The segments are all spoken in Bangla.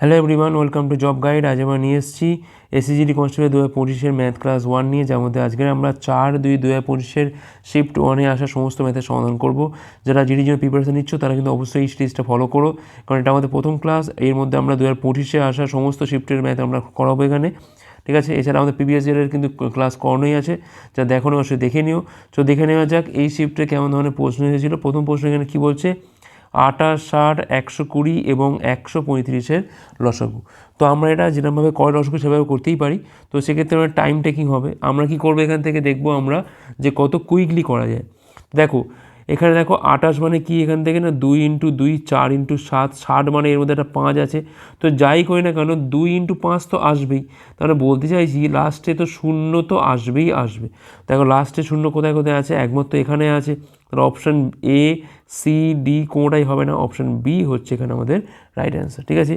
Hello everyone welcome to job guide আজ আমরা নিয়ে এসেছি এসিজিডি কনস্টেবল দু হাজার পঁচিশের ম্যাথ ক্লাস ওয়ান নিয়ে, যার মধ্যে আজকের আমরা চার দুই দু হাজার পঁচিশের শিফট ওয়ানে আসা সমস্ত ম্যাথের সমাধান করব। যারা জিডির জন্য প্রিপারেশন নিচ্ছ, তারা কিন্তু অবশ্যই এই সিরিজটা ফলো করো। কারণ এটা আমাদের প্রথম ক্লাস এর মধ্যে আমরা দু হাজার পঁচিশে আসা সমস্ত শিফটের ম্যাথ আমরা করাবো এখানে। ঠিক আছে? এছাড়া আমাদের প্রিভিয়াস ইয়ারের কিন্তু ক্লাস করানোই আছে, যা দেখো অবশ্যই দেখে নিও। তো দেখে নেওয়া যাক, এই শিফটে কেমন ধরনের প্রশ্ন এসেছিল। প্রথম প্রশ্ন এখানে কী বলছে? আটাশ, ষাট, একশো কুড়ি এবং একশো পঁয়ত্রিশের লসাগু। তো আমরা এটা যেরকমভাবে করে লসাগু সেভাবে করতেই পারি। তো সেক্ষেত্রে আমরা টাইম টেকিং হবে। আমরা কি করব? এখান থেকে দেখব আমরা যে কত কুইকলি করা যায়। দেখো, এখানে দেখো আটাশ মানে কি? এখান থেকে না দুই ইন্টু দুই, চার ইন্টু সাত, ষাট মানে এর মধ্যে একটা পাঁচ আছে। তো যাই করি না কেন, দুই ইন্টু পাঁচ তো আসবেই। তাহলে বলতে চাইছি লাস্টে তো শূন্য তো আসবেই আসবে। দেখো লাস্টে শূন্য কোথায় কোথায় আছে? একমাত্র এখানে আছে। তাহলে অপশান এ সি ডি কোনোটাই হবে না অপশান বি হচ্ছে এখানে আমাদের রাইট অ্যান্সার ঠিক আছে?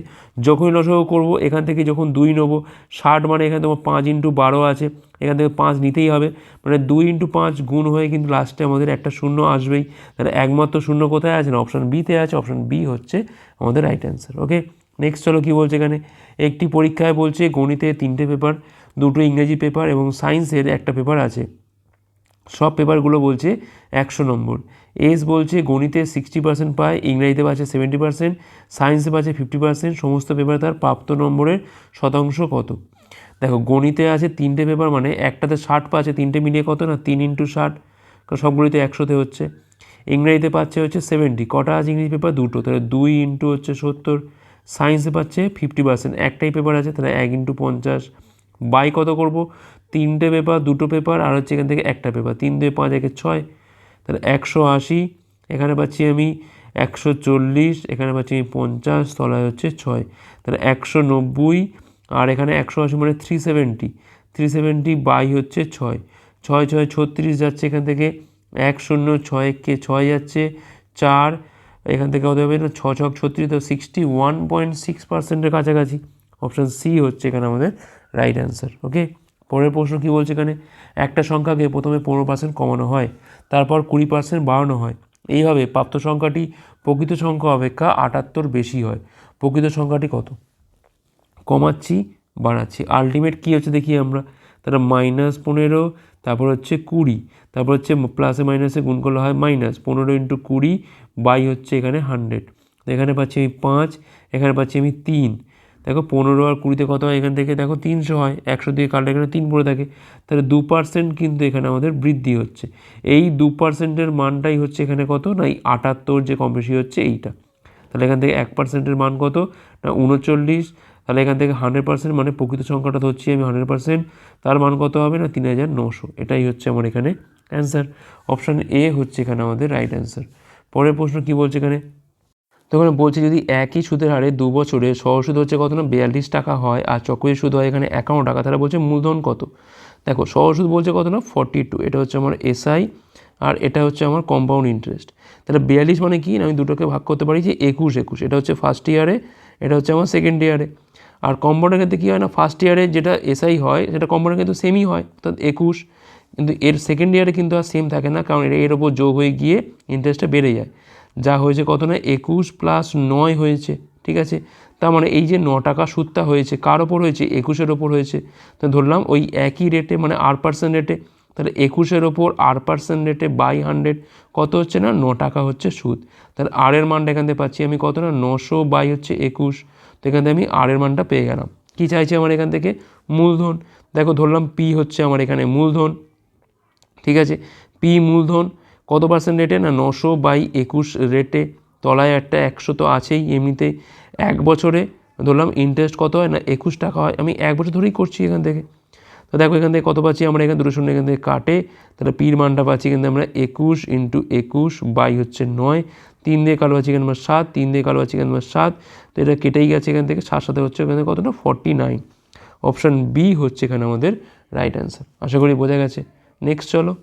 যখনই লসাগু করব, এখান থেকে যখন দুই নেব, ষাট মানে এখানে তোমার পাঁচ ইন্টু বারো আছে, এখান থেকে পাঁচ নিতেই হবে। মানে দুই ইন্টু পাঁচ গুণ হয়ে কিন্তু লাস্টে আমাদের একটা শূন্য আসবেই। তাহলে একমাত্র শূন্য কোথায় আছে না? অপশান বিতে আছে অপশান বি হচ্ছে আমাদের রাইট অ্যান্সার ওকে নেক্সট চলো কী বলছে এখানে? একটি পরীক্ষায় বলছে গণিতে তিনটে পেপার দুটো ইংরেজি পেপার এবং সায়েন্সের একটা পেপার আছে। সব পেপারগুলো বলছে একশো নম্বর। এস বলছে গণিতে সিক্সটি পার্সেন্ট পায়, ইংরেজিতে পাচ্ছে সেভেন্টি পার্সেন্ট সায়েন্সে পাচ্ছে ফিফটি পার্সেন্ট সমস্ত পেপার তার প্রাপ্ত নম্বরের শতাংশ কত? দেখো, গণিতে আছে তিনটে পেপার মানে একটাতে ষাট পাচ্ছে তিনটে মিলিয়ে কত না? তিন ইন্টু ষাট সবগুলিতে একশোতে হচ্ছে। ইংরেজিতে পাচ্ছে হচ্ছে সেভেন্টি কটা আছে ইংরেজি পেপার দুটো, তাহলে দুই ইন্টু হচ্ছে সত্তর সায়েন্সে পাচ্ছে ফিফটি পার্সেন্ট একটাই পেপার আছে, তাহলে এক ইন্টু পঞ্চাশ, বাই কত করব? তিনটে পেপার দুটো পেপার আর হচ্ছে এখান থেকে একটা পেপার তিন দুই পাঁচ, একে ছয় তাহলে একশো আশি, এখানে পাচ্ছি আমি একশো চল্লিশ, এখানে পাচ্ছি আমি পঞ্চাশ, তলায় হচ্ছে ছয়। তাহলে একশো নব্বই, আর এখানে একশো আশি মানে three seventy three seventy by হচ্ছে ছয়। ছয় ছয়, ছত্রিশ যাচ্ছে এখান থেকে এক শূন্য ছয় কে ছয় যাচ্ছে, চার, এখান থেকে কত হবে? ছ ছক ছত্রিশ তো সিক্সটি ওয়ান পয়েন্ট সিক্স পার্সেন্টের কাছাকাছি। অপশান সি হচ্ছে এখানে আমাদের রাইট অ্যান্সার ওকে পরের প্রশ্ন কী বলছে এখানে? একটা সংখ্যাকে প্রথমে পনেরো পার্সেন্ট কমানো হয়, তারপর কুড়ি পার্সেন্ট বাড়ানো হয়। এইভাবে প্রাপ্ত সংখ্যাটি প্রকৃত সংখ্যা অপেক্ষা আটাত্তর বেশি হয়। প্রকৃত সংখ্যাটি কত? কমাচ্ছি, বাড়াচ্ছি। আলটিমেট কী হচ্ছে দেখি আমরা? তারা মাইনাস পনেরো, তারপর হচ্ছে কুড়ি, তারপর হচ্ছে প্লাসে মাইনাসে গুণ করলে হয় মাইনাস পনেরো ইন্টু কুড়ি বাই হচ্ছে এখানে হান্ড্রেড এখানে পাচ্ছি আমি পাঁচ, এখানে পাচ্ছি আমি তিন। পনেরো আর কুড়িতে কত হয়? এখান থেকে দেখো তিনশো হয়। একশো দিয়ে কাটলে এখানে তিন পড়ে থাকে। তাহলে দু পার্সেন্ট কিন্তু এখানে আমাদের বৃদ্ধি হচ্ছে। এই দু পার্সেন্টের মানটাই হচ্ছে এখানে কত? না, এই আটাত্তর যে কম বেশি হচ্ছে এইটা। তাহলে এখান থেকে এক পার্সেন্টের মান কত? না, উনচল্লিশ। তাহলে এখান থেকে হান্ড্রেড পার্সেন্ট মানে প্রকৃত সংখ্যাটা ধরছি আমি হান্ড্রেড পার্সেন্ট তার মান কত হবে? না, তিন হাজার নশো। এটাই হচ্ছে আমার এখানে অ্যান্সার অপশান এ হচ্ছে এখানে আমাদের রাইট অ্যান্সার পরের প্রশ্ন কী বলছে এখানে? তো এখানে বলছে যদি একই সুদের হারে দু বছরে সহসুদ হচ্ছে কত না? বিয়াল্লিশ টাকা হয় আর চক্রের সুদ হয় এখানে একান্ন টাকা। তাহলে বলছে মূলধন কত? দেখো সহসুদ বলছে কত না? ফর্টি টু এটা হচ্ছে আমার এসআই আর এটা হচ্ছে আমার কম্পাউন্ড ইন্টারেস্ট তাহলে বিয়াল্লিশ মানে কি? আমি দুটোকে ভাগ করতে পারি যে একুশ একুশ। এটা হচ্ছে ফার্স্ট ইয়ারে এটা হচ্ছে আমার সেকেন্ড ইয়ারে আর কম্পাউন্ডের ক্ষেত্রে কী হয় না? ফার্স্ট ইয়ারে যেটা এসআই হয়, সেটা কম্পাউন্ডের কিন্তু সেমই হয়, অর্থাৎ একুশ। কিন্তু এর সেকেন্ড ইয়ারে কিন্তু আর সেম থাকে না, কারণ এর ওপর যোগ হয়ে গিয়ে ইন্টারেস্টটা বেড়ে যায়। যা হয়েছে কত না একুশ প্লাস নয় হয়েছে, ঠিক আছে? তার মানে এই যে ন টাকা সুদটা হয়েছে, কার ওপর হয়েছে? একুশের ওপর হয়েছে। তো ধরলাম ওই একই রেটে মানে আর পার্সেন্ট রেটে তাহলে একুশের ওপর আর পার্সেন্ট রেটে বাই হান্ড্রেড কত হচ্ছে না? ন টাকা হচ্ছে সুদ। তাহলে আর এর মানটা এখান থেকে পাচ্ছি আমি কত না? নশো বাই হচ্ছে একুশ। তো এখান থেকে আমি আর এর মানটা পেয়ে গেলাম। কী চাইছে আমার এখান থেকে? মূলধন। দেখো ধরলাম পি হচ্ছে আমার এখানে মূলধন, ঠিক আছে? পি মূলধন কত পার্সেন্ট রেটে না, নশো বাই একুশ রেটে তলায় একটা একশো তো আছেই এমনিতে। এক বছরে ধরলাম ইন্টারেস্ট কত হয়? না, একুশ টাকা হয়। আমি এক বছর ধরেই করছি এখান থেকে। তো দেখো, এখান থেকে কত পাচ্ছি আমরা? এখানে দুটো শূন্য এখান থেকে কাটে। তাহলে পির মানটা পাচ্ছি কিন্তু আমরা একুশ ইন্টু একুশ বাই হচ্ছে নয়। তিন দিয়ে কালো পাচ্ছি এখানে আমার সাত, তিন দিয়ে কালো পাচ্ছি এখানে আমার সাত। তো এটা কেটেই গেছে এখান থেকে। সাত সাথে হচ্ছে এখানে কতটা? ফর্টি নাইন অপশান বি হচ্ছে এখানে আমাদের রাইট অ্যান্সার আশা করি বোঝা গেছে। নেক্সট চলো।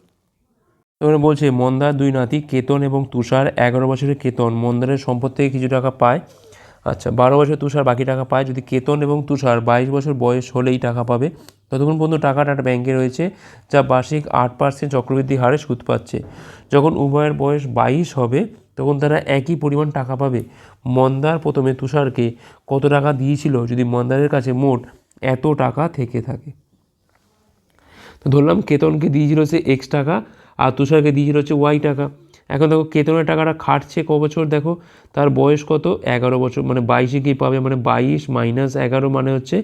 এবারে বলছে, মন্দার দুই নাতি কেতন এবং তুষার এগারো বছরের কেতন। মন্দারের সম্পদ থেকে কিছু টাকা পায়। আচ্ছা বারো বছর তুষার, বাকি টাকা পায়। যদি কেতন এবং তুষার বাইশ বছর বয়স হলেই টাকা পাবে। ততক্ষণ পর্যন্ত টাকাটা একটা ব্যাংকে রয়েছে, যা বার্ষিক আট পার্সেন্ট চক্রবৃদ্ধি হারে সুদ পাচ্ছে। যখন উভয়ের বয়স বাইশ হবে, তখন তারা একই পরিমাণ টাকা পাবে। মন্দার প্রথমে তুষারকে কত টাকা দিয়েছিল? যদি মন্দারের কাছে মোট এত টাকা থেকে থাকে। তো ধরলাম, কেতনকে দিয়েছিল সে এক্স টাকা। আর তুষারকে দিয়েছিল হচ্ছে ওয়াই টাকা। এখন দেখো কেতনের টাকাটা খাটছে ক বছর? দেখো, তার বয়স কত? এগারো বছর মানে বাইশে কী পাবে? মানে বাইশ মাইনাস এগারো মানে হচ্ছে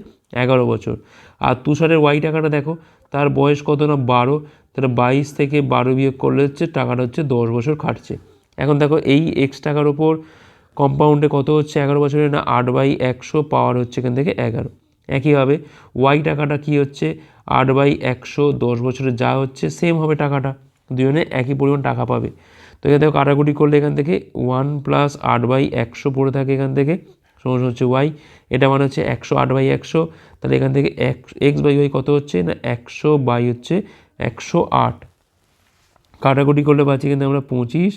এগারো বছর। আর তুষারের ওয়াই টাকাটা দেখো, তার বয়স কত না? বারো। তাহলে বাইশ থেকে বারো বিয়োগ করলে হচ্ছে টাকাটা হচ্ছে দশ বছর খাটছে। এখন দেখো, এই এক্স টাকার ওপর কম্পাউন্ডে কত হচ্ছে? এগারো বছরের না আট বাই একশো পাওয়ার হচ্ছে এখান থেকে এগারো। একইভাবে ওয়াই টাকাটা কি হচ্ছে? আট বাই একশো দশ বছরে যা হচ্ছে সেম হবে টাকাটা। দুজনে একই পরিমাণ টাকা পাবে। তো এখান থেকে কাটাকুটি করলে এখান থেকে ওয়ান প্লাস আট বাই একশো পড়ে থাকে এখান থেকে। সমস্যা হচ্ছে ওয়াই এটা মানে হচ্ছে একশো আট বাই একশো। তাহলে এখান থেকে এক এক্স বাই ওয়াই কত হচ্ছে? না, একশো বাই হচ্ছে একশো আট। কাটাকুটি করলে পাচ্ছি কিন্তু আমরা পঁচিশ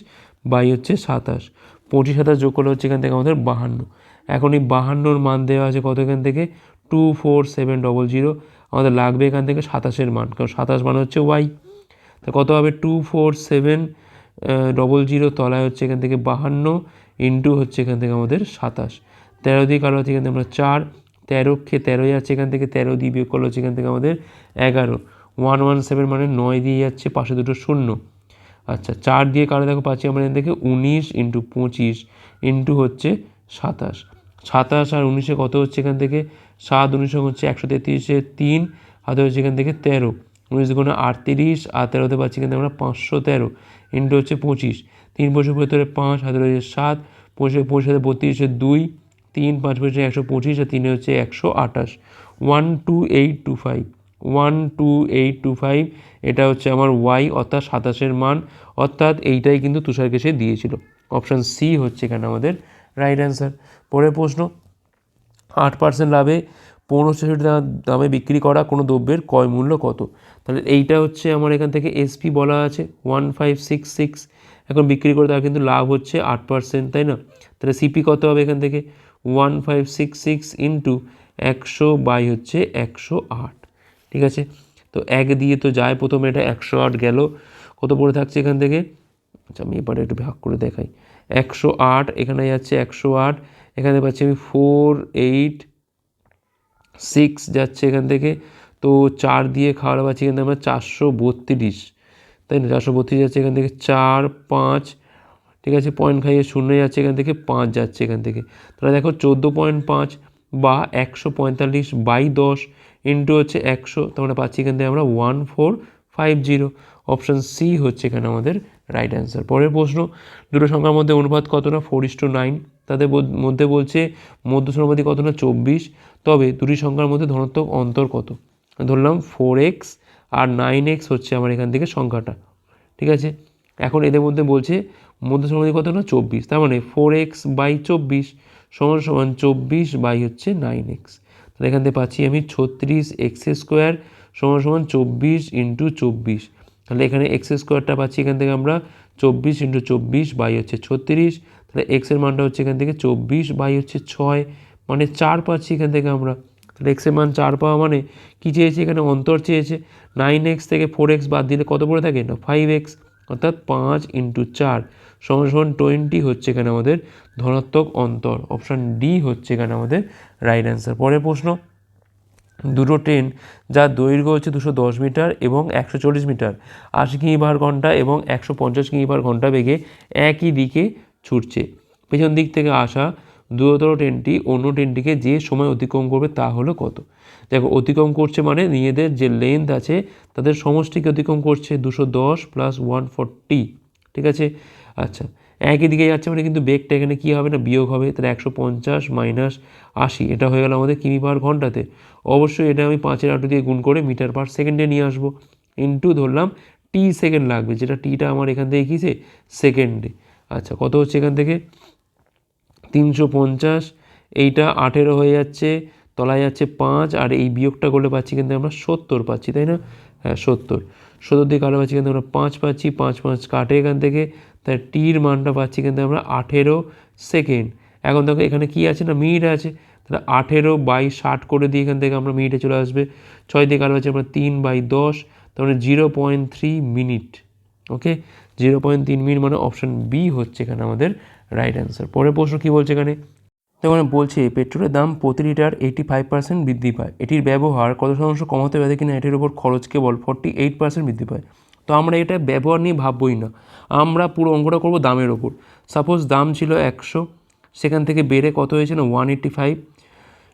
বাই হচ্ছে সাতাশ। পঁচিশ সাতাশ যোগ করলে হচ্ছে এখান থেকে আমাদের বাহান্ন। এখন এই বাহান্নর মান দেওয়া আছে কত এখান থেকে? Two four seven double zero আমাদের লাগবে এখান থেকে সাতাশের মান। কারণ সাতাশ মান হচ্ছে ওয়াই তা কত হবে? Two four seven double zero তলায় হচ্ছে এখান থেকে বাহান্ন ইন্টু হচ্ছে এখান থেকে আমাদের সাতাশ। তেরো দিয়ে কালো হচ্ছে এখান থেকে আমরা চার, তেরো খে তেরোই যাচ্ছে এখান থেকে তেরো দিয়ে বিয়োগ করলে হচ্ছে এখান থেকে আমাদের এগারো। ওয়ান ওয়ান সেভেন মানে নয় দিয়ে যাচ্ছে, পাশে দুটো শূন্য। আচ্ছা চার দিয়ে কারও দেখো, পাচ্ছি আমরা এখান থেকে উনিশ ইন্টু পঁচিশ ইন্টু হচ্ছে সাতাশ। সাতাশ আর উনিশে কত হচ্ছে এখান থেকে? সাত, উনিশে হচ্ছে একশো তেত্রিশে তিন হাতে হচ্ছে এখান থেকে তেরো। উনিশ দুগুণে আটত্রিশ, আর তেরোতে পাচ্ছি কিন্তু আমরা পাঁচশো তেরো। ইন্টু হচ্ছে পঁচিশ। তিন পঁচিশ ভেতরে পাঁচ হাতে রয়েছে সাত, পঁচিশে হাতে বত্রিশে দুই, তিন, পাঁচ পঁচিশে একশো পঁচিশ, আর তিনে হচ্ছে একশো আঠাশ। One two eight two five one two eight two five এটা হচ্ছে আমার ওয়াই অর্থাৎ সাতাশের মান। অর্থাৎ এইটাই কিন্তু তুষারকে সে দিয়েছিল। অপশান সি হচ্ছে এখানে আমাদের রাইট অ্যান্সার পরের প্রশ্ন, আট পার্সেন্ট লাভে পনেরোশো দামে বিক্রি করা কোনো দ্রব্যের ক্রয় মূল্য কত? তাহলে এইটা হচ্ছে আমার এখান থেকে এসপি বলা আছে ওয়ান ফাইভ সিক্স সিক্স এখন বিক্রি করে তার কিন্তু লাভ হচ্ছে আট পার্সেন্ট তাই না? তাহলে সিপি কত হবে এখান থেকে? One five six six into একশো বাই হচ্ছে একশো আট, ঠিক আছে? তো এক দিয়ে তো যায়, প্রথমে এটা একশো আট গেল। কত পড়ে থাকছে এখান থেকে? আচ্ছা আমি এবারে একটু ভাগ করে দেখাই। একশো আট, এখানে যাচ্ছে একশো আট, এখানে পাচ্ছি আমি ফোর এইট সিক্স যাচ্ছে এখান থেকে। তো চার দিয়ে খাওয়ার পাচ্ছি এখান থেকে আমরা চারশো বত্রিশ। তাই না? চারশো বত্রিশ যাচ্ছে এখান থেকে চার, পাঁচ, ঠিক আছে? পয়েন্ট খাইয়ে শূন্য যাচ্ছে এখান থেকে পাঁচ যাচ্ছে এখান থেকে। তাহলে দেখো চোদ্দ পয়েন্ট পাঁচ বা একশো পঁয়তাল্লিশ বাই দশ ইন্টু হচ্ছে একশো। তোমরা পাচ্ছি এখান থেকে আমরা one four five zero option C হচ্ছে এখানে আমাদের রাইট অ্যান্সার পরের প্রশ্ন, দুটো সংখ্যার মধ্যে অনুপাত কত না ফোর ইস টু নাইন তাদের মধ্যে বলছে মধ্য সমাধি কত না চব্বিশ। তবে দুটি সংখ্যার মধ্যে ধনাত্মক অন্তর কত? ধরলাম ফোর এক্স আর নাইন এক্স হচ্ছে আমার এখান থেকে সংখ্যাটা, ঠিক আছে? এখন এদের মধ্যে বলছে মধ্য সমাধি কত না চব্বিশ। তার মানে ফোর এক্স বাই চব্বিশ সমান সমান চব্বিশ বাই হচ্ছে নাইন এক্স তাহলে এখান থেকে পাচ্ছি আমি ছত্রিশ এক্স স্কোয়ার সমান সমান চব্বিশ ইন্টু চব্বিশ। তাহলে এখানে এক্স স্কোয়ারটা পাচ্ছি এখান থেকে আমরা চব্বিশ ইন্টু চব্বিশ বাই হচ্ছে ছত্রিশ। তাহলে এক্সের মানটা হচ্ছে এখান থেকে চব্বিশ বাই হচ্ছে ছয়। মানে চার পাচ্ছি এখান থেকে আমরা। তাহলে এক্সের মান চার পাওয়া মানে কী চেয়েছে এখানে? অন্তর চেয়েছে। নাইন এক্স থেকে ফোর এক্স বাদ দিলে কত পড়ে থাকে? না ফাইভ এক্স অর্থাৎ পাঁচ ইন্টু চার। সমান টোয়েন্টি হচ্ছে এখানে আমাদের ধনাত্মক অন্তর। অপশান ডি হচ্ছে এখানে আমাদের রাইট অ্যান্সার পরের প্রশ্ন, দুটো ট্রেন যার দৈর্ঘ্য হচ্ছে দুশো দশ মিটার এবং একশো চল্লিশ মিটার। আশি কিমি পার ঘণ্টা এবং একশো পঞ্চাশ কিমি পার ঘণ্টা বেগে একই দিকে ছুটছে। পেছন দিক থেকে আসা দ্রুততর ট্রেনটি অন্য ট্রেনটিকে যে সময় অতিক্রম করবে তা হলো কত? দেখো, অতিক্রম করছে মানে নিজেদের যে লেন্থ আছে, তাদের সমষ্টিকে অতিক্রম করছে দুশো দশ প্লাস ওয়ান ফর্টি ঠিক আছে? আচ্ছা একই দিকে যাচ্ছে মানে কিন্তু বেগটা এখানে কী হবে না? বিয়োগ হবে, তাহলে একশো পঞ্চাশ মাইনাস আশি, এটা হয়ে গেল আমাদের কিমি পার ঘন্টাতে। অবশ্যই এটা আমি পাঁচের আটু দিয়ে গুণ করে মিটার পার সেকেন্ডে নিয়ে আসব। ইন্টু ধরলাম টি সেকেন্ড লাগবে, যেটা টিটা আমার এখান থেকে কিসে সেকেন্ডে আচ্ছা কত হচ্ছে এখান থেকে? তিনশো পঞ্চাশ, এইটা আঠেরো হয়ে যাচ্ছে, তলায় যাচ্ছে পাঁচ, আর এই বিয়োগটা করলে পাচ্ছি কিন্তু আমরা সত্তর পাচ্ছি, তাই না? হ্যাঁ সত্তর। সত্তর দিয়ে কাটা পাচ্ছি কিন্তু আমরা পাঁচ পাচ্ছি, পাঁচ পাঁচ কাটে এখান থেকে, তাই টির মানটা পাচ্ছি কিন্তু আমরা আঠেরো সেকেন্ড। এখন দেখো এখানে কি আছে না মিনিট আছে, তাহলে আঠেরো বাই ষাট করে দিয়ে এখান থেকে আমরা মিনিটে চলে আসবে। ছয় দিয়ে কাটা পাচ্ছি আমরা তিন বাই দশ তাহলে zero point three minute, okay? Zero point তিন মিনিট মানে অপশান বি হচ্ছে এখানে আমাদের রাইট অ্যান্সার পরের প্রশ্ন কী বলছে এখানে? তখন বলছে, পেট্রোলের দাম প্রতি লিটার এইটি ফাইভ পার্সেন্ট বৃদ্ধি পায়। এটির ব্যবহার কত শতাংশ কমাতে পারে কিনা, এটির উপর খরচ কেবল ফর্টি এইট পার্সেন্ট বৃদ্ধি পায়। তো আমরা এটা ব্যবহার নিয়ে ভাববই না। আমরা পুরো অঙ্কটা করব দামের ওপর সাপোজ দাম ছিল একশো, সেখান থেকে বেড়ে কত হয়েছে না ওয়ান এইট্টি ফাইভ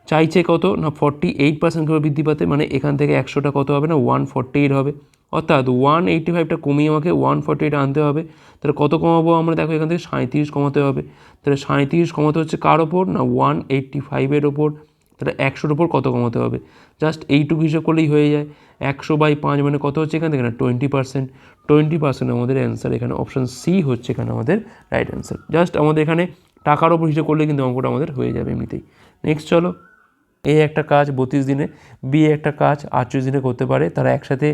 চাইছে কত না ফর্টি এইট পার্সেন্ট বৃদ্ধি পাতে মানে এখান থেকে একশোটা কত হবে না ওয়ান ফর্টি এইট হবে। অর্থাৎ ওয়ান এইটটি ফাইভটা কমিয়ে আমাকে ওয়ান ফর্টি এইট আনতে হবে। তাহলে কত কমাবো আমরা? দেখো এখান থেকে সাঁত্রিশ কমাতে হবে। তাহলে সাঁত্রিশ কমাতে হচ্ছে কার ওপর? না ওয়ান এইট্টি ফাইভের ওপর। তাহলে একশোর ওপর কত কমাতে হবে? জাস্ট এইটুকু হিসাব করলেই হয়ে যায়। একশো বাই পাঁচ মানে কত হচ্ছে এখান থেকে? না টোয়েন্টি পার্সেন্ট টোয়েন্টি পার্সেন্ট আমাদের অ্যান্সার এখানে অপশান সি হচ্ছে এখানে আমাদের রাইট অ্যান্সার জাস্ট আমাদের এখানে টাকার ওপর হিসাব করলে কিন্তু অঙ্কটা আমাদের হয়ে যাবে এমনিতেই। নেক্সট চলো। এ একটা কাজ বত্রিশ দিনে, বি একটা কাজ আটচল্লিশ দিনে করতে পারে, তারা একসাথে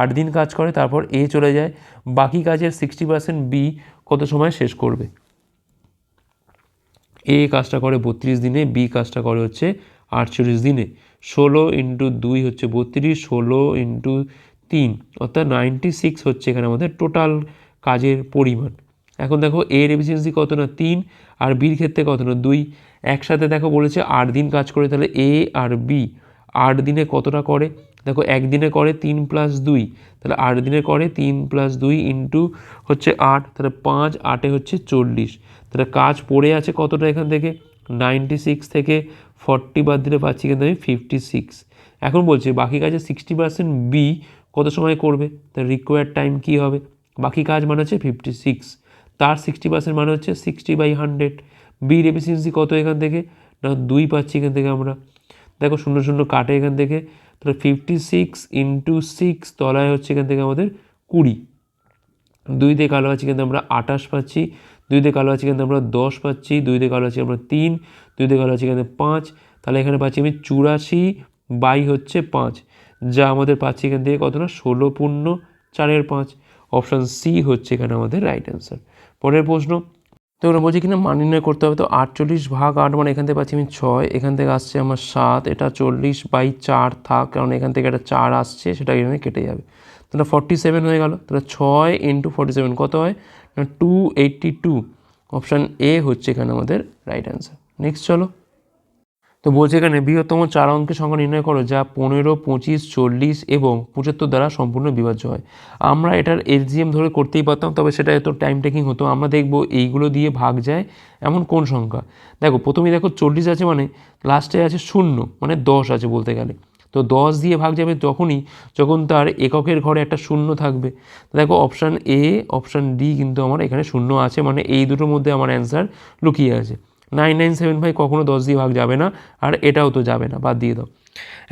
আট দিন কাজ করে, তারপর এ চলে যায়। বাকি কাজের সিক্সটি পার্সেন্ট বি কত সময় শেষ করবে? এ কাজটা করে বত্রিশ দিনে, বি কাজটা করে হচ্ছে আটচল্লিশ দিনে। ষোলো ইন্টু দুই হচ্ছে বত্রিশ, ষোলো ইন্টু তিন, অর্থাৎ নাইনটি সিক্স হচ্ছে এখানে আমাদের টোটাল কাজের পরিমাণ। এখন দেখো এর এফিসিয়েন্সি কত না তিন, আর বির ক্ষেত্রে কত না দুই একসাথে দেখো বলেছে আট দিন কাজ করে, তাহলে এ আর বি আট দিনে কতটা করে? দেখো একদিনে করে তিন প্লাস দুই, তাহলে আট দিনে করে তিন প্লাস দুই ইন্টু হচ্ছে আট, তাহলে পাঁচ, আটে হচ্ছে চল্লিশ। তাহলে কাজ পড়ে আছে কতটা এখান থেকে? নাইনটি সিক্স থেকে ফর্টি বাদ দিলে পাচ্ছি কিন্তু আমি ফিফটি সিক্স এখন বলছি, বাকি কাজে সিক্সটি পার্সেন্ট বি কত সময় করবে? তার রিকোয়ার্ড টাইম কী হবে? বাকি কাজ মানে হচ্ছে ফিফটি সিক্স তার সিক্সটি পার্সেন্ট মানে হচ্ছে সিক্সটি বাই হান্ড্রেড বির এফিসিয়েন্সি কত এখান থেকে? না, দুই পাচ্ছি এখান থেকে আমরা। দেখো, শূন্য শূন্য কাটে এখান থেকে। তাহলে ফিফটি সিক্স ইন্টু সিক্স তলায় হচ্ছে এখান থেকে আমাদের কুড়ি। দুই দিয়ে কালো আছে কিন্তু আমরা আঠাশ পাচ্ছি। দুই দিয়ে কালো আছে কিন্তু আমরা দশ পাচ্ছি। দুই দিয়ে কালো আছে আমরা তিন। দুই দিয়ে কালো আছে কিন্তু পাঁচ। তাহলে এখানে পাচ্ছি আমি চুরাশি বাই হচ্ছে পাঁচ। যা আমাদের পাচ্ছি এখান থেকে কত না? ষোলো পূর্ণ চারের পাঁচ। অপশান সি হচ্ছে এখানে আমাদের রাইট অ্যান্সার পরের প্রশ্ন। তো ওরা বলছে কিনা মান নির্ণয় করতে হবে, তো আটচল্লিশ ভাগ আট মানে এখান থেকে পাচ্ছি আমি ছয়, এখান থেকে আসছে আমার সাত, এটা চল্লিশ বাই চার থাক, কারণ এখান থেকে একটা চার আসছে, সেটা এখানে কেটে যাবে। তাহলে ফর্টি সেভেন হয়ে গেল, তাহলে ছয় ইন্টু ফর্টি সেভেন কত হয়? না two eighty two option A হচ্ছে এখানে আমাদের রাইট অ্যান্সার নেক্সট চলো। তো বলছে এখানে, বৃহত্তম চার অঙ্কের সংখ্যা নির্ণয় করো যা পনেরো, পঁচিশ, চল্লিশ এবং পঁচাত্তর দ্বারা সম্পূর্ণ বিভাজ্য হয়। আমরা এটার এলজিএম ধরে করতেই পারতাম, তবে সেটা এত টাইম টেকিং হতো। আমরা দেখব এইগুলো দিয়ে ভাগ যায় এমন কোন সংখ্যা? দেখো প্রথমে দেখো চল্লিশ আছে মানে লাস্টে আছে শূন্য মানে দশ আছে বলতে গেলে। তো দশ দিয়ে ভাগ যাবে তখনই যখন তার এককের ঘরে একটা শূন্য থাকবে। দেখো অপশান এ অপশান ডি কিন্তু আমার এখানে শূন্য আছে মানে এই দুটোর মধ্যে আমার অ্যান্সার লুকিয়ে আছে। নাইন নাইন সেভেন ফাইভ কখনও দশ দিয়ে ভাগ যাবে না, আর এটাও তো যাবে না, বাদ দিয়ে দাও।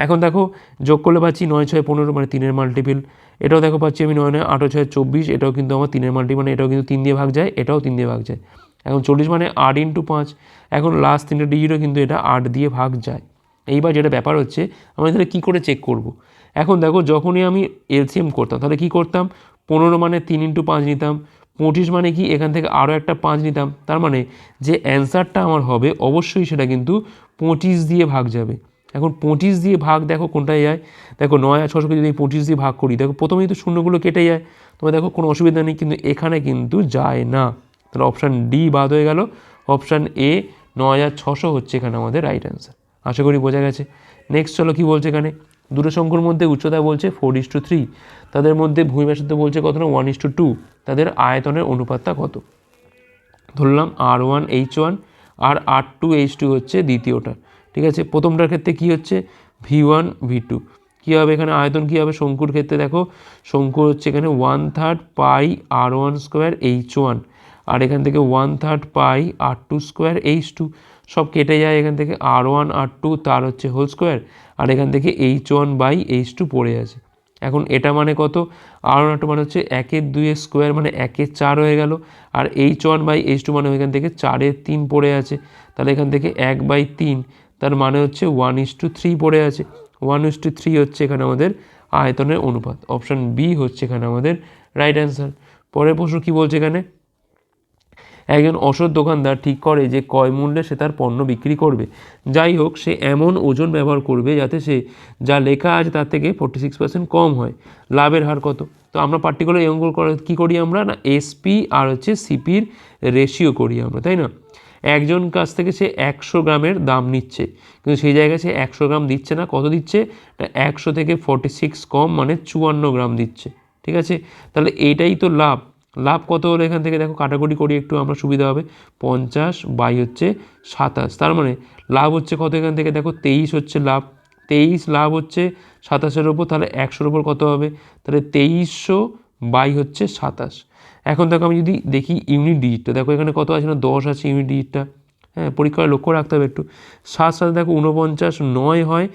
এখন দেখো, যোগ করলে পাচ্ছি নয় ছয় পনেরো মানে তিনের মাল্টিপিল এটাও দেখো পাচ্ছি আমি নয় নয়, আটো ছয় চব্বিশ, এটাও কিন্তু আমার তিনের মাল্টিপিল মানে এটাও কিন্তু তিন দিয়ে ভাগ যায়, এটাও তিন দিয়ে ভাগ যায়। এখন চল্লিশ মানে আট ইন্টু পাঁচ, এখন লাস্ট তিনটে ডিজিটও কিন্তু এটা আট দিয়ে ভাগ যায়। এইবার যেটা ব্যাপার হচ্ছে, আমরা তাহলে কী করে চেক করব। এখন দেখো, যখনই আমি এলসিএম করতাম, তাহলে কী করতাম? পনেরো মানে তিন ইন্টু পাঁচ নিতাম পঁচিশ মানে কি? এখান থেকে আরও একটা পাঁচ নিতাম। তার মানে যে অ্যান্সারটা আমার হবে, অবশ্যই সেটা কিন্তু পঁচিশ দিয়ে ভাগ যাবে। এখন পঁচিশ দিয়ে ভাগ দেখো কোনটায় যায়? দেখো নয় আর ছশোকে যদি পঁচিশ দিয়ে ভাগ করি, দেখো প্রথমেই তো শূন্যগুলো কেটে যায়। তোমার দেখো কোনো অসুবিধা নেই, কিন্তু এখানে কিন্তু যায় না। তাহলে অপশান ডি বাদ হয়ে গেল। অপশান এ নয় হাজার ছশো হচ্ছে এখানে আমাদের রাইট অ্যান্সার আশা করি বোঝা গেছে। নেক্সট চলো কী বলছে এখানে? দুটো সংখ্যার মধ্যে উচ্চতা বলছে ফোর ইস টু থ্রি তাদের মধ্যে ভূমি ভূমিব্যাসার্ধ বলছে কত না? ওয়ান ইস টু টু তাদের আয়তনের অনুপাতটা কত? ধরলাম আর ওয়ান এইচ ওয়ান আর আর টু এইচ টু হচ্ছে দ্বিতীয়টা। ঠিক আছে? প্রথমটার ক্ষেত্রে কী হচ্ছে? ভি ওয়ান ভি টু কী হবে এখানে? আয়তন কী হবে? শঙ্কুর ক্ষেত্রে দেখো শঙ্কুর হচ্ছে এখানে one third pi R one square H one আর এখান থেকে one third pi R two square H two সব কেটে যায় এখান থেকে আর ওয়ান আর টু তার হচ্ছে হোল স্কোয়ার আর এখান থেকে H one by H two পড়ে আছে। এখন এটা মানে কত? আর ওয়ান মানে হচ্ছে একের দুইয়ের স্কোয়ার মানে একের চার হয়ে গেল। আর H one by H two মানে এখান থেকে চারের তিন পড়ে আছে। তাহলে এখান থেকে এক বাই তিন, তার মানে হচ্ছে ওয়ান ইস টু থ্রি পড়ে আছে। ওয়ান ইস টু থ্রি হচ্ছে এখানে আমাদের আয়তনের অনুপাত। অপশান বি হচ্ছে এখানে আমাদের রাইট অ্যান্সার পরের প্রশ্ন কী বলছে এখানে? একজন অসৎ দোকানদার ঠিক করে যে কয় মূল্যে সে তার পণ্য বিক্রি করবে। যাই হোক, সে এমন ওজন ব্যবহার করবে যাতে সে যা লেখা আছে তার থেকে ফোর্টি সিক্স পার্সেন্ট কম হয়। লাভের হার কত? তো আমরা পার্টিকুলার এই অঙ্ক কী করি আমরা না এসপি আর হচ্ছে সিপির রেশিও করি আমরা, তাই না? একজন কাছ থেকে সে একশো গ্রামের দাম নিচ্ছে, কিন্তু সেই জায়গায় সে একশো গ্রাম দিচ্ছে না, কত দিচ্ছে? একশো থেকে ফর্টি সিক্স কম মানে চুয়ান্ন গ্রাম দিচ্ছে, ঠিক আছে? তাহলে এইটাই তো লাভ। লাভ কত হলো এখান থেকে? দেখো কাটাকুটি করি একটু, আমরা সুবিধা হবে। পঞ্চাশ বাই হচ্ছে সাতাশ। তার মানে লাভ হচ্ছে কত এখান থেকে? দেখো তেইশ হচ্ছে লাভ। তেইশ লাভ হচ্ছে সাতাশের ওপর, তাহলে একশোর ওপর কত হবে? তাহলে তেইশশো বাই হচ্ছে সাতাশ। এখন দেখো আমি যদি দেখি ইউনিট ডিজিটটা দেখো এখানে কত আছে না? দশ আছে ইউনিট ডিজিটটা হ্যাঁ পরীক্ষায় লক্ষ্য রাখতে হবে একটু। সাত সাথে দেখো উনপঞ্চাশ নয় হয়,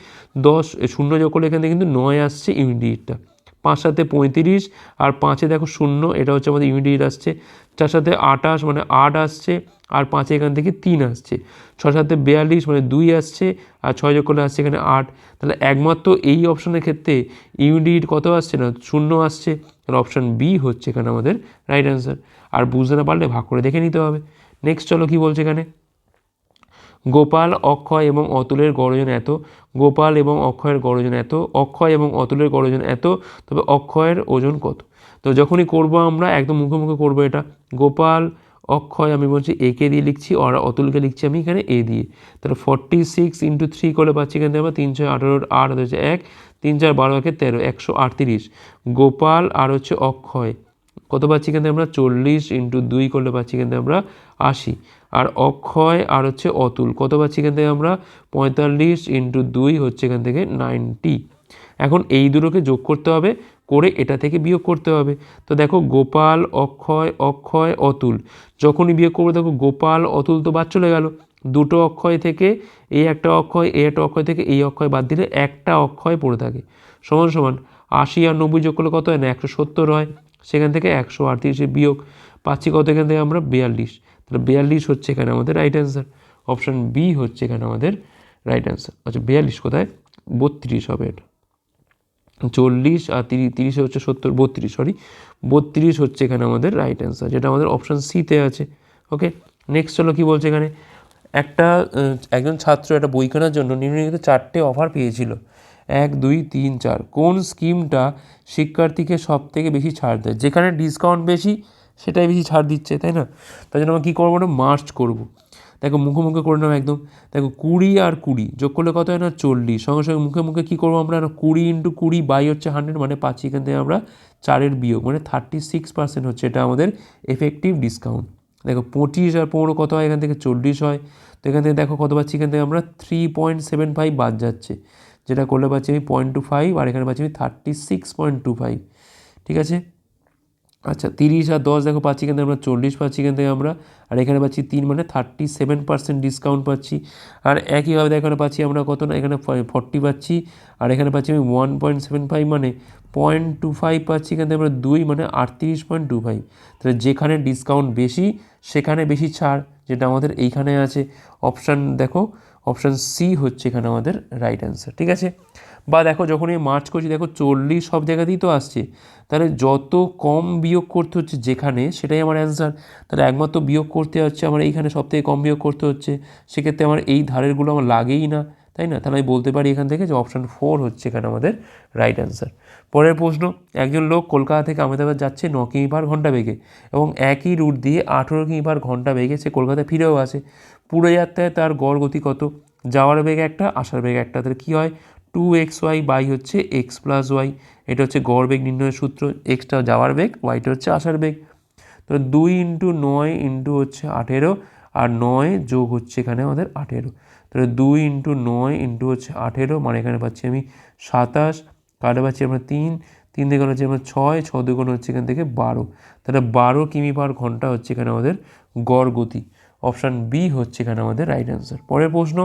দশ শূন্য যোগ করলে এখান থেকে কিন্তু নয় আসছে ইউনিট ডিজিটটা পাঁচ সাথে পঁয়ত্রিশ আর পাঁচে দেখো শূন্য, এটা হচ্ছে আমাদের ইউনিট আসছে। চার সাথে আটাশ মানে আট আসছে আর পাঁচে এখান থেকে তিন আসছে। ছ সাথে বিয়াল্লিশ মানে দুই আসছে আর ছয় যোগ করলে আসছে এখানে আট। তাহলে একমাত্র এই অপশনের ক্ষেত্রে ইউনিট কত আসছে না? শূন্য আসছে। তাহলে অপশান বি হচ্ছে এখানে আমাদের রাইট অ্যান্সার আর বুঝতে না পারলে ভাগ করে দেখে নিতে হবে। নেক্সট চলো কী বলছে এখানে? গোপাল, অক্ষয় এবং অতুলের গড়জন এত। গোপাল এবং অক্ষয়ের গড়জন এত, অক্ষয় এবং অতুলের গড়জন এত, তবে অক্ষয়ের ওজন কত? তো যখনই করব আমরা, একদম মুখে মুখে করব এটা। গোপাল, অক্ষয়, আমি বলছি একে দিয়ে লিখছি, আর অতুলকে লিখছি আমি এখানে এ দিয়ে। তাহলে ফর্টি সিক্স ইন্টু থ্রি করে পাচ্ছি এখান আমরা তিন ছয় আঠারো, আট হচ্ছে এক, তিন চার বারো একে তেরো, একশো আটত্রিশ। গোপাল আর হচ্ছে অক্ষয়। কত পাচ্ছি থেকে আমরা? চল্লিশ ইন্টু দুই করলে পাচ্ছি থেকে আমরা আশি। আর অক্ষয় আর হচ্ছে অতুল, কত পাচ্ছি এখান থেকে আমরা? পঁয়তাল্লিশ ইন্টু দুই হচ্ছে এখান থেকে নাইনটি। এখন এই দুটোকে যোগ করতে হবে, করে এটা থেকে বিয়োগ করতে হবে। তো দেখো, গোপাল, অক্ষয় অক্ষয়, অতুল। যখনই বিয়োগ করব, দেখো, গোপাল, অতুল তো বাদ চলে গেল। দুটো অক্ষয় থেকে এই একটা অক্ষয় এই একটা অক্ষয় থেকে এই অক্ষয় বাদ দিলে একটা অক্ষয় পড়ে থাকে। সমান সমান আশি আর নব্বই যোগ করলে কত হয় না? একশো সত্তর হয়। সেখান থেকে একশো আটত্রিশে বিয়োগ পাচ্ছি কত এখান থেকে আমরা? বিয়াল্লিশ। তাহলে বিয়াল্লিশ হচ্ছে এখানে আমাদের রাইট অ্যান্সার অপশান বি হচ্ছে এখানে আমাদের রাইট অ্যান্সার আচ্ছা বিয়াল্লিশ কোথায়? বত্রিশ হবে এটা। চল্লিশ আর তিরিশ, তিরিশে হচ্ছে সত্তর, বত্রিশ সরি বত্রিশ হচ্ছে এখানে আমাদের রাইট অ্যান্সার যেটা আমাদের অপশান সিতে আছে। ওকে নেক্সট চলো কী বলছে এখানে? একটা একজন ছাত্র একটা বই কেনার জন্য নিম্নলিখিত চারটে অফার পেয়েছিল। এক, দুই, তিন, চার। কোন স্কিমটা শিক্ষার্থীকে সব থেকে বেশি ছাড় দেয়? যেখানে ডিসকাউন্ট বেশি, সেটাই বেশি ছাড় দিচ্ছে, তাই না? তাই জন্য আমরা কী করব না মার্চ করব। দেখো, মুখে মুখে করে নেব একদম। দেখো, কুড়ি আর কুড়ি যোগ করলে কত হয় না? চল্লিশ। সঙ্গে সঙ্গে মুখে মুখে কী করব আমরা? কুড়ি ইন্টু কুড়ি বাই হচ্ছে হান্ড্রেড মানে পাচ্ছি এখান থেকে আমরা চারের বিয়োগ মানে থার্টি সিক্স পার্সেন্ট হচ্ছে। এটা আমাদের এফেক্টিভ ডিসকাউন্ট দেখো, পঁচিশ আর পনেরো কত হয়? এখান থেকে চল্লিশ হয়। তো এখান থেকে দেখো কত পাচ্ছি? এখান থেকে আমরা থ্রি পয়েন্ট সেভেন ফাইভ বাদ যাচ্ছে। যেটা করলে পাচ্ছি আমি পয়েন্ট টু ফাইভ আর এখানে পাচ্ছি আমি thirty six point two five ঠিক আছে? আচ্ছা তিরিশ আর দশ দেখো পাচ্ছি থেকে আমরা চল্লিশ পাচ্ছি এখান থেকে আমরা, আর এখানে পাচ্ছি তিন মানে থার্টি সেভেন পার্সেন্ট ডিসকাউন্ট পাচ্ছি। আর একইভাবে এখানে পাচ্ছি আমরা কত না, এখানে ফর্টি পাচ্ছি, আর এখানে পাচ্ছি আমি ওয়ান পয়েন্ট সেভেন ফাইভ মানে পয়েন্ট টু ফাইভ পাচ্ছি এখান থেকে আমরা দুই মানে আটত্রিশ পয়েন্ট টু ফাইভ তাহলে যেখানে ডিসকাউন্ট বেশি, সেখানে বেশি ছাড়, যেটা আমাদের এইখানে আছে। অপশান দেখো অপশান সি হচ্ছে এখানে আমাদের রাইট অ্যান্সার ঠিক আছে? বা দেখো যখন এই মার্চ করছি, দেখো চল্লিশ সব জায়গাতেই তো আসছে। তাহলে যত কম বিয়োগ করতে হচ্ছে যেখানে, সেটাই আমার অ্যান্সার তাহলে একমাত্র বিয়োগ করতে হচ্ছে আমার এইখানে সব থেকে কম বিয়োগ করতে হচ্ছে। সেক্ষেত্রে আমার এই ধারেরগুলো আমার লাগেই না, তাই না? তাহলে আমি বলতে পারি এখান থেকে যে অপশান ফোর হচ্ছে এখানে আমাদের রাইট অ্যান্সার পরের প্রশ্ন, একজন লোক কলকাতা থেকে আহমেদাবাদ যাচ্ছে ন কিমি পার ঘণ্টা বেগে এবং একই রুট দিয়ে আঠেরো কিমি পার ঘণ্টা বেগে সে কলকাতায় ফিরেও আসে। পুরো যাত্রায় তার গড় গতি কত? যাওয়ার বেগ একটা, আসার বেগ একটা। তাহলে কী হয়? টু এক্স ওয়াই বাই হচ্ছে এক্স প্লাস ওয়াই এটা হচ্ছে গড় বেগ নির্ণয়ের সূত্র। এক্সটা যাওয়ার বেগ ওয়াইটা হচ্ছে আসার বেগ। তো দুই ইন্টু নয় ইন্টু হচ্ছে আঠেরো আর নয় যোগ হচ্ছে এখানে আমাদের আঠেরো। তাহলে দুই ইন্টু নয় ইন্টু হচ্ছে আঠেরো মানে এখানে পাচ্ছি আমি সাতাশ। কাটে পাচ্ছি আমরা তিন তিন দিকে হচ্ছে আমরা ছয় ছ দুগুণ হচ্ছে এখান থেকে বারো। তাহলে বারো কিমি পার ঘণ্টা হচ্ছে এখানে আমাদের গড় গতি। অপশান বি হচ্ছে এখানে আমাদের রাইট অ্যান্সার পরের প্রশ্ন,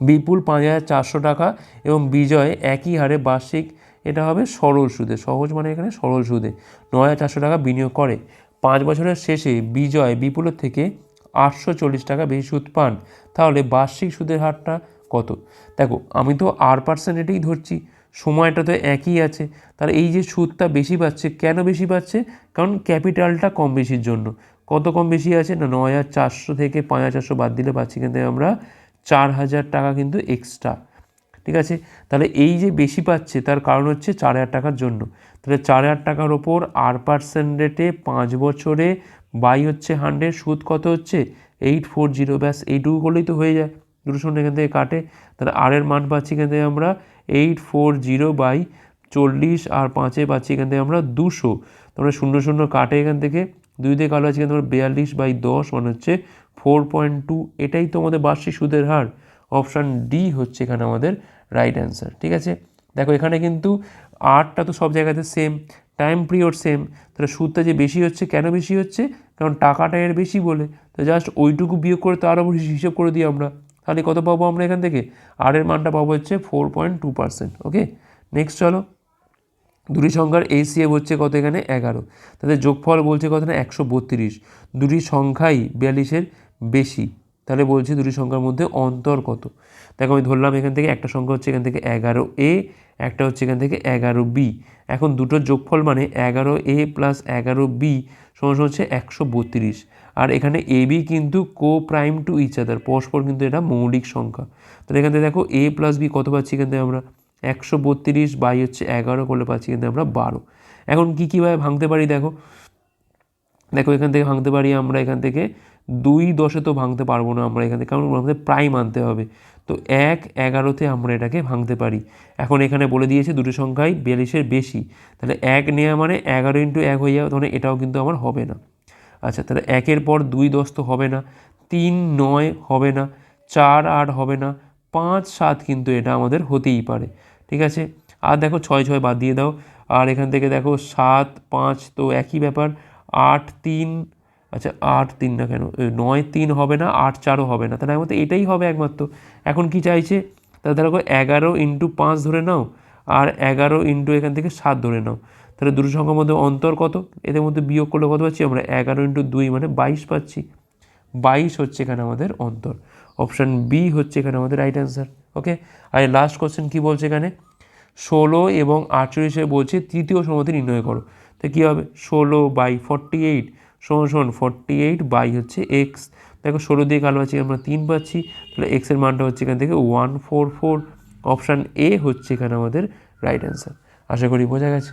বিপুল পাঁচ হাজার চারশো টাকা এবং বিজয় একই হারে বার্ষিক, এটা হবে সরল সুদে, সহজ মানে এখানে সরল সুদে, নয় হাজার চারশো টাকা বিনিয়োগ করে। পাঁচ বছরের শেষে বিজয় বিপুলের থেকে আটশো চল্লিশ টাকা বেশি সুদ পান, তাহলে বার্ষিক সুদের হারটা কত? দেখো, আমি তো আর পার্সেন্টেই ধরছি। সময়টা তো একই আছে। তাহলে এই যে সুদটা বেশি পাচ্ছে, কেন বেশি পাচ্ছে? কারণ ক্যাপিটালটা কম বেশির জন্য। কত কম বেশি আছে না? নয় হাজার চারশো থেকে পাঁচ হাজার চারশো বাদ দিলে পাচ্ছি কিন্তু আমরা চার হাজার টাকা কিন্তু এক্সট্রা ঠিক আছে? তাহলে এই যে বেশি পাচ্ছে, তার কারণ হচ্ছে চার হাজার টাকার জন্য। তাহলে চার হাজার টাকার ওপর আর পার্সেন্ট রেটে পাঁচ বছরে বাই হচ্ছে হান্ড্রেড সুদ কত হচ্ছে? এইট ফোর জিরো ব্যাস এইটুকু করলেই তো হয়ে যায়। দুটো শূন্য এখান থেকে কাটে। তাহলে আর এর মান পাচ্ছি এখান থেকে আমরা এইট ফোর জিরো বাই চল্লিশ, আর পাঁচে পাচ্ছি এখান থেকে আমরা দুশো। তোমরা শূন্য শূন্য কাটে এখান থেকে। দুই দিয়ে কালো আছে থেকে বিয়াল্লিশ বাই দশ মানে হচ্ছে ফোর পয়েন্ট টু এটাই তো আমাদের বার্ষিক সুদের হার। অপশান ডি হচ্ছে এখানে আমাদের রাইট অ্যান্সার ঠিক আছে? দেখো এখানে কিন্তু আটটা তো সব জায়গাতে সেম টাইম পিরিয়ড সেম তাহলে সুদটা যে বেশি হচ্ছে, কেন বেশি হচ্ছে? কারণ টাকাটা এর বেশি বলে। তো জাস্ট ওইটুকু বিয়োগ করে তার উপর হিসেব করে দিই আমরা। তাহলে কত পাবো আমরা এখান থেকে? আর এর মানটা পাবো হচ্ছে four point two percent okay next চলো। দুটি সংখ্যার এসিএফ হচ্ছে কত এখানে? এগারো। তাদের যোগফল বলছে কত না? একশো বত্রিশ। দুটি সংখ্যাই বিয়াল্লিশের বেশি। তাহলে বলছি দুটি সংখ্যার মধ্যে অন্তর কত? দেখো আমি ধরলাম এখান থেকে একটা সংখ্যা হচ্ছে এখান থেকে এগারো এ একটা হচ্ছে এখান থেকে এগারো বি এখন দুটোর যোগফল মানে এগারো এ প্লাস এগারো বি সমস্যা হচ্ছে একশো বত্রিশ। আর এখানে এ বি কিন্তু co prime to each other পরস্পর কিন্তু এটা মৌলিক সংখ্যা। তাহলে এখান থেকে দেখো এ প্লাস বি কত পাচ্ছি এখান থেকে আমরা? একশো বত্রিশ বাই হচ্ছে এগারো, করলে পাচ্ছি কিন্তু আমরা বারো। এখন কী কীভাবে ভাঙতে পারি দেখো? দেখো এখান থেকে ভাঙতে পারি আমরা এখান থেকে দুই দশে তো ভাঙতে পারব না আমরা এখান থেকে, কারণ আমাদের প্রাইম আনতে হবে। তো এক, এগারোতে আমরা এটাকে ভাঙতে পারি। এখন এখানে বলে দিয়েছে দুটো সংখ্যাই বিয়াল্লিশের বেশি। তাহলে এক নেওয়া মানে এগারো ইন্টু এক হয়ে যাবে তখন এটাও কিন্তু আমার হবে না। আচ্ছা তাহলে একের পর দুই দশ তো হবে না, তিন নয় হবে না, চার আট হবে না, পাঁচ সাত কিন্তু এটা আমাদের হতেই পারে, ঠিক আছে? আর দেখো ছয় ছয় বাদ দিয়ে দাও, আর এখান থেকে দেখো সাত, পাঁচ তো একই ব্যাপার, আট, তিন আচ্ছা আট, তিন না কেন? নয়, তিন হবে না, আট, চারও হবে না, তাহলে একমাত্র এটাই হবে একমাত্র। এখন কি চাইছে? তাহলে দেখো এগারো ইন্টু পাঁচ ধরে নাও, আর এগারো ইন্টু এখান থেকে সাত ধরে নাও তাহলে দুটো সংখ্যার মধ্যে অন্তর কত? এদের মধ্যে বিয়োগ করলে কত পাচ্ছি? আমরা এগারো ইন্টু দুই মানে বাইশ পাচ্ছি। বাইশ হচ্ছে এখানে আমাদের অন্তর। অপশান বি হচ্ছে এখানে আমাদের রাইট অ্যান্সার ওকে আর লাস্ট কোশ্চেন কী বলছে এখানে? ষোলো এবং আটচল্লিশে বলছে তৃতীয় সমাধি নির্ণয় করো। তো কী হবে? ষোলো বাই ফর্টি এইট সমান সমান ফর্টি এইট বাই হচ্ছে এক্স দেখো ষোলো দিয়ে কালো আছে, আমরা তিন পাচ্ছি। তাহলে এক্সের মানটা হচ্ছে এখান থেকে one four four option A হচ্ছে এখানে আমাদের রাইট অ্যান্সার আশা করি বোঝা গেছে।